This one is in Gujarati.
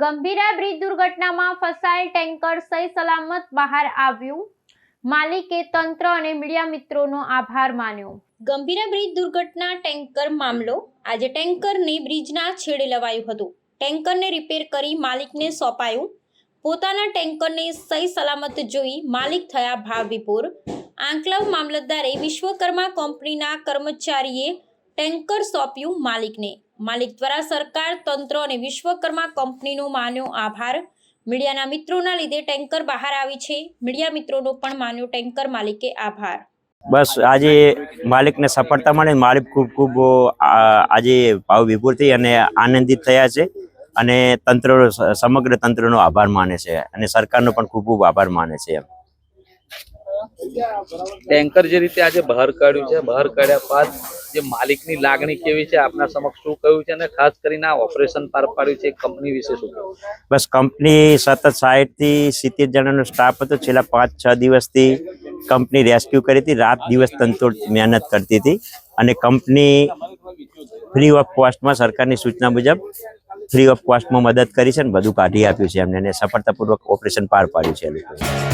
ગંભીરા બ્રિજ દુર્ઘટનામાં ફસાયેલ ટેન્કર સહી સલામત બહાર આવ્યું. માલિકે તંત્ર અને મીડિયા મિત્રોનો આભાર માન્યો. ગંભીરા બ્રિજ દુર્ઘટના ટેન્કર મામલો. આજે ટેન્કરને બ્રિજના છેડે લવાયું હતું. ટેન્કરને રિપેર કરી માલિકને સોંપાયું. પોતાના ટેન્કરને સહી સલામત જોઈ માલિક થયા ભાવ વિભોર. આંકલાવ મામલતદારે વિશ્વકર્મા કંપનીના કર્મચારીએ ટેન્કર સોંપ્યું માલિકને. માલિક દ્વારા સરકાર તંત્ર અને વિશ્વકર્મા કંપનીનો માન્યો આભાર. મીડિયાના મિત્રોના લીધે ટેન્કર બહાર આવી છે. મીડિયા મિત્રોનો પણ માન્યો ટેન્કર માલિકે આભાર. બસ આજે માલિકને સફળતા મળી. માલિક ખૂબ ખૂબ આજે ભાવ વિપુલ થઈ અને આનંદિત થયા છે અને તંત્ર સમગ્ર તંત્રનો આભાર માને છે અને સરકારનો પણ ખૂબ ખૂબ આભાર માને છે એમ. ટેન્કર જે રીતે આજે બહાર કાઢ્યું છે બહાર કાઢ્યા બાદ જે માલિકની લાગણી કેવી છે, આપના સમક્ષ શું કહ્યું છે અને ખાસ કરીને આ ઓપરેશન પાર પાડ્યું છે કંપની વિશે શું બસ કંપની સતત સાઠથી સિત્તેર જણાનો સ્ટાફ હતો. છેલ્લા પાંચ, છ દિવસથી કંપની રેસ્ક્યુ કરી હતી. રાત દિવસ તંતોડ મહેનત કરતી હતી અને કંપની ફ્રી ઓફ કોસ્ટમાં સરકારની સૂચના મુજબ ફ્રી ઓફ કોસ્ટમાં મદદ કરી છે અને બધું કાઢી આપ્યું છે એમને અને સફળતાપૂર્વક ઓપરેશન પાર પાડ્યું છે